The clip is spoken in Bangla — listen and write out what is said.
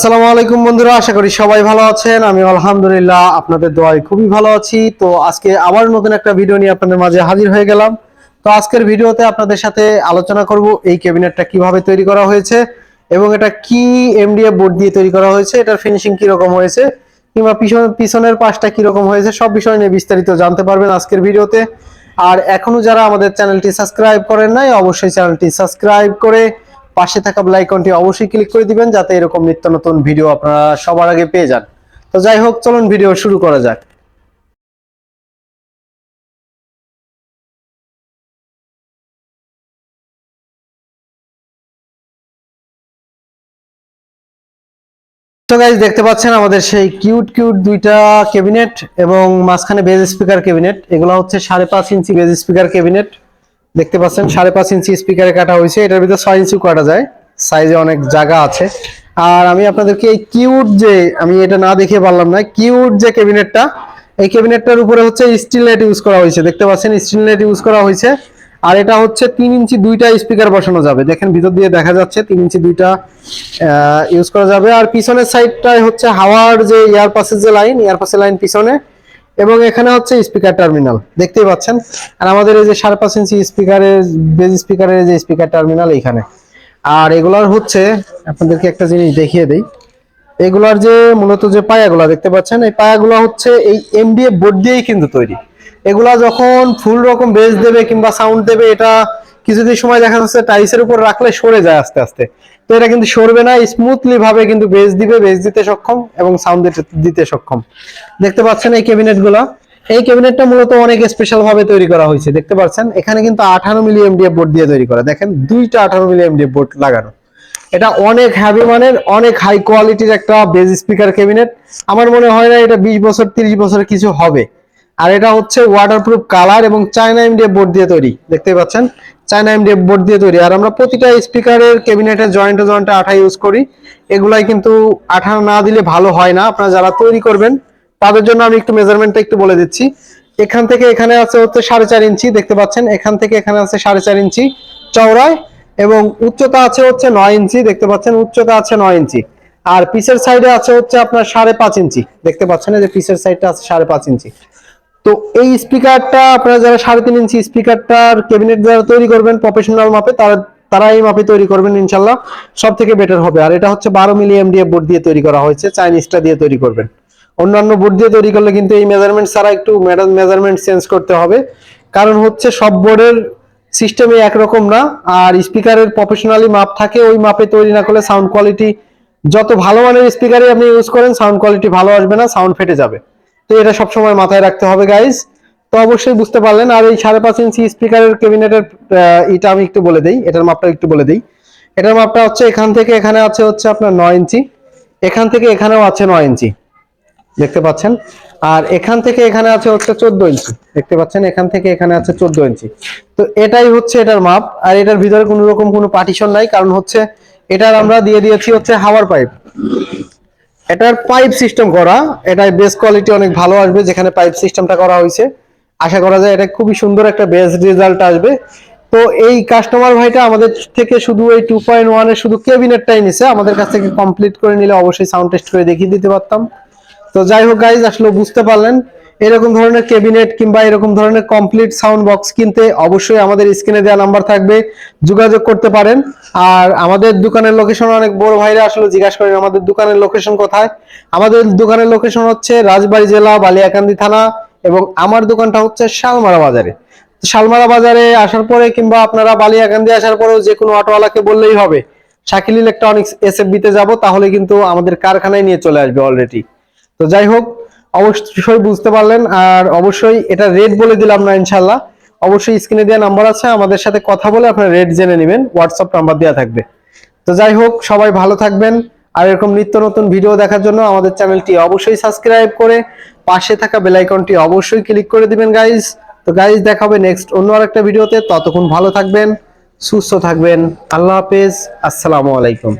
আসসালামু আলাইকুম বন্ধুরা, আশা করি সবাই ভালো আছেন। আমি আলহামদুলিল্লাহ আপনাদের দোয়ায় খুবই ভালো আছি। তো আজকে আবার নতুন একটা ভিডিও নিয়ে আপনাদের মাঝে হাজির হয়ে গেলাম। তো আজকের ভিডিওতে আপনাদের সাথে আলোচনা করব এই ক্যাবিনেটটা কীভাবে তৈরি করা হয়েছে এবং এটা কি এমডিএফ বোর্ড দিয়ে তৈরি করা হয়েছে, এটার ফিনিশিং রকম হয়েছে, কিংবা পিছন পিছনের পাশটা রকম হয়েছে, সব বিষয় নিয়ে বিস্তারিত জানতে পারবেন আজকের ভিডিওতে। আর এখনও যারা আমাদের চ্যানেলটি সাবস্ক্রাইব করেন নাই, অবশ্যই চ্যানেলটি সাবস্ক্রাইব করে পাশে থাকা আইকনটি অবশ্যই ক্লিক করে দিবেন, যাতে এরকম নিত্য নতুন ভিডিও আপনারা সবার আগে পেয়ে যান। তো যাই হোক, চলুন ভিডিও শুরু করা যাক। তো গাইজ দেখতে পাচ্ছেন আমাদের সেই কিউট কিউট দুইটা ক্যাবিনেট এবং মাঝখানে বেজ স্পিকার ক্যাবিনেট এগুলো হচ্ছে সাড়ে পাঁচ ইঞ্চি বেজ স্পিকার ক্যাবিনেট দেখতে পাচ্ছেন, সাড়ে পাঁচ ইঞ্চি স্পিকারে কাটা হয়েছে। এটার ভিতরে ছয় ইঞ্চি কাটা যায়। সাইজে অনেক জায়গা আছে। আর আমি আপনাদেরকে এই কিউট যে, আমি এটা না দেখে পারলাম না কিউট যে ক্যাবিনেটটা এই ক্যাবিনেটটার উপরে হচ্ছে স্টিল লাইট ইউজ করা হয়েছে। দেখতে পাচ্ছেন স্টিল লাইট ইউজ করা হয়েছে। আর এটা হচ্ছে তিন ইঞ্চি দুইটা স্পিকার বসানো যাবে। দেখেন, ভিতর দিয়ে দেখা যাচ্ছে তিন ইঞ্চি দুইটা ইউজ করা যাবে। আর পিছনের সাইডটায় হচ্ছে হাওয়ার যে এয়ার পাসের যে লাইন এয়ার পাসের লাইন পিছনে এবং এখানে হচ্ছে স্পিকার টার্মিনাল দেখতেই পাচ্ছেন। আর আমাদের এই যে সাড়ে পাঁচ ইঞ্চি স্পিকারের বেজ স্পিকারের যে স্পিকার টার্মিনাল এইখানে আর এগুলার হচ্ছে, আপনাদেরকে একটা জিনিস দেখিয়ে দেই। এগুলার যে মূলত যে পায়াগুলা, দেখতে পাচ্ছেন? এই পায়াগুলা হচ্ছে এই এমডিএফ বোর্ড দিয়েই কিন্তু তৈরি। এগুলা যখন ফুল রকম বেস দেবে কিংবা সাউন্ড দেবে, এটা কিছুদিন সময় দেখা যাচ্ছে টাইসের উপর রাখলে সরে যায় আস্তে আস্তে। তো এটা কিন্তু সরবে না স্মুথলি ভাবে কিন্তু বেস দিবে বেস দিতে সক্ষম এবং সাউন্ড দিতে সক্ষম। দেখতে পাচ্ছেন এই ক্যাবিনেটগুলা। এই ক্যাবিনেটটা মূলত অনেক স্পেশাল ভাবে তৈরি করা হয়েছে, দেখতে পাচ্ছেন? এখানে কিন্তু আঠারো মিলি এমডিএফ বোর্ড দিয়ে তৈরি করা। দেখেন, দুইটা আঠারো মিলি এমডিএফ বোর্ড লাগানো। এটা অনেক হ্যাভি মানের, অনেক হাই কোয়ালিটির একটা বেজ স্পিকার ক্যাবিনেট আমার মনে হয় না এটা বিশ বছর, তিরিশ বছরের কিছু হবে। আর এটা হচ্ছে ওয়াটারপ্রুফ কালার এবং চায়না এমডিএফ বোর্ড দিয়ে তৈরি। দেখতে পাচ্ছেন? চায়না এমডিএফ বোর্ড দিয়ে তৈরি। আর আমরা প্রতিটা স্পিকারের ক্যাবিনেটের জয়েন্টে জয়েন্টে আঠা ইউজ করি। এগুলাই কিন্তু আঠা না দিলে ভালো হয় না। আপনারা যারা তৈরি করবেন, তাদের জন্য আমি একটু মেজারমেন্টটা একটু বলে দিচ্ছি। এখান থেকে এখানে আছে হচ্ছে সাড়ে চার ইঞ্চি, দেখতে পাচ্ছেন? এখান থেকে এখানে আছে সাড়ে চার ইঞ্চি চওড়ায় এবং উচ্চতা আছে হচ্ছে নয় ইঞ্চি, দেখতে পাচ্ছেন? উচ্চতা আছে নয় ইঞ্চি। আর পিসের সাইডে আছে হচ্ছে আপনার সাড়ে পাঁচ ইঞ্চি, দেখতে পাচ্ছেন? যে পিসের সাইডটা আছে সাড়ে পাঁচ ইঞ্চি। তো এই স্পিকারটা আপনারা যারা সাড়ে তিন ইঞ্চি স্পিকারটার ক্যাবিনেট যারা তৈরি করবেন প্রফেশনাল মাপে, তারা তারা এই মাপে তৈরি করবেন ইনশাল্লাহ সব থেকে বেটার হবে। আর এটা হচ্ছে বারো মিলি এমডিএফ বোর্ড দিয়ে তৈরি করা হয়েছে, চাইনিজটা দিয়ে তৈরি করবেন। অন্যান্য বোর্ড দিয়ে তৈরি করলে কিন্তু এই মেজারমেন্ট ছাড়া একটু মেজারমেন্ট চেঞ্জ করতে হবে। কারণ হচ্ছে সব বোর্ডের সিস্টেমে একরকম না, আর স্পিকারের প্রফেশনালি মাপ থাকে, ওই মাপে তৈরি না করলে সাউন্ড কোয়ালিটি যত ভালো মানের স্পিকারই আপনি ইউজ করেন সাউন্ড কোয়ালিটি ভালো আসবে না সাউন্ড ফেটে যাবে। তো এটা সবসময় মাথায় রাখতে হবে গাইজ তো অবশ্যই বুঝতে পারলেন। আর এই সাড়ে পাঁচ ইঞ্চি স্পিকারের ক্যাবিনেটের এটা আমি একটু বলে দিই। এটার মাপটা একটু বলে দিই। এটার মাপটা হচ্ছে এখান থেকে, এখানে আছে হচ্ছে আপনার নয় ইঞ্চি। এখান থেকে এখানেও আছে নয় ইঞ্চি। দেখতে পাচ্ছেন? আর এখান থেকে এখানে আছে হচ্ছে চোদ্দ ইঞ্চি। দেখতে পাচ্ছেন? এখান থেকে এখানে আছে চোদ্দ ইঞ্চি। তো এটাই হচ্ছে এটার মাপ। আর এটার ভিতরে কোনো রকম কোনো পার্টিশন নাই। কারণ হচ্ছে, এটার আমরা দিয়ে দিয়েছি হচ্ছে হাওয়ার পাইপ এটার পাইপ সিস্টেম করা, এটার বেস কোয়ালিটি অনেক ভালো আসবে যেখানে পাইপ সিস্টেমটা করা হয়েছে। আশা করা যায় এটা খুবই সুন্দর একটা বেস রেজাল্ট আসবে। তো এই কাস্টমার ভাইটা আমাদের থেকে শুধু এই টু পয়েন্ট ওয়ানের শুধু ক্যাবিনেটটাই নিছে, আমাদের কাছ থেকে কমপ্লিট করে নিলে অবশ্যই সাউন্ড টেস্ট করে দেখিয়ে দিতে পারতাম। তো যাই হোক গাইজ আসলে বুঝতে পারলেন এরকম ধরনের ক্যাবিনেট কিংবা এরকম ধরনের কমপ্লিট সাউন্ড বক্স কিনতে অবশ্যই আমাদের স্ক্রিনে দেওয়া নাম্বার থাকবে, যোগাযোগ করতে পারেন। আর আমাদের দোকানের লোকেশন অনেক বড় ভাইরা আসলে জিজ্ঞাসা করেন, আমাদের দোকানের লোকেশন কোথায়? আমাদের দোকানের লোকেশন হচ্ছে রাজবাড়ী জেলা বালিয়াকান্দি থানা এবং আমার দোকানটা হচ্ছে শালমারা বাজারে। শালমারা বাজারে আসার পরে কিংবা আপনারা বালিয়াকান্দি আসার পরেও যে কোনো অটোওয়ালাকে বললেই হবে, শাকিল ইলেকট্রনিক্স এসএফবি তে যাব, তাহলে কিন্তু আমাদের কারখানায় নিয়ে চলে আসবে অলরেডি তো যাই হোক অবশ্যই বুঝতে পারলেন, আর অবশ্যই এটা রেট বলে দিলাম না ইনশাল্লাহ। অবশ্যই স্ক্রিনে দেওয়া নাম্বার আছে, আমাদের সাথে কথা বলে আপনার রেট জেনে নেবেন হোয়াটসঅ্যাপ নাম্বার দেওয়া থাকবে। তো যাই হোক, সবাই ভালো থাকবেন, আর এরকম নিত্য নতুন ভিডিও দেখার জন্য আমাদের চ্যানেলটি অবশ্যই সাবস্ক্রাইব করে পাশে থাকা বেল আইকনটি অবশ্যই ক্লিক করে দিবেন গাইজ তো গাইজ দেখা হবে নেক্সট অন্য আরেকটা ভিডিওতে। ততক্ষণ ভালো থাকবেন, সুস্থ থাকবেন। আল্লাহ হাফেজ, আসসালামু আলাইকুম।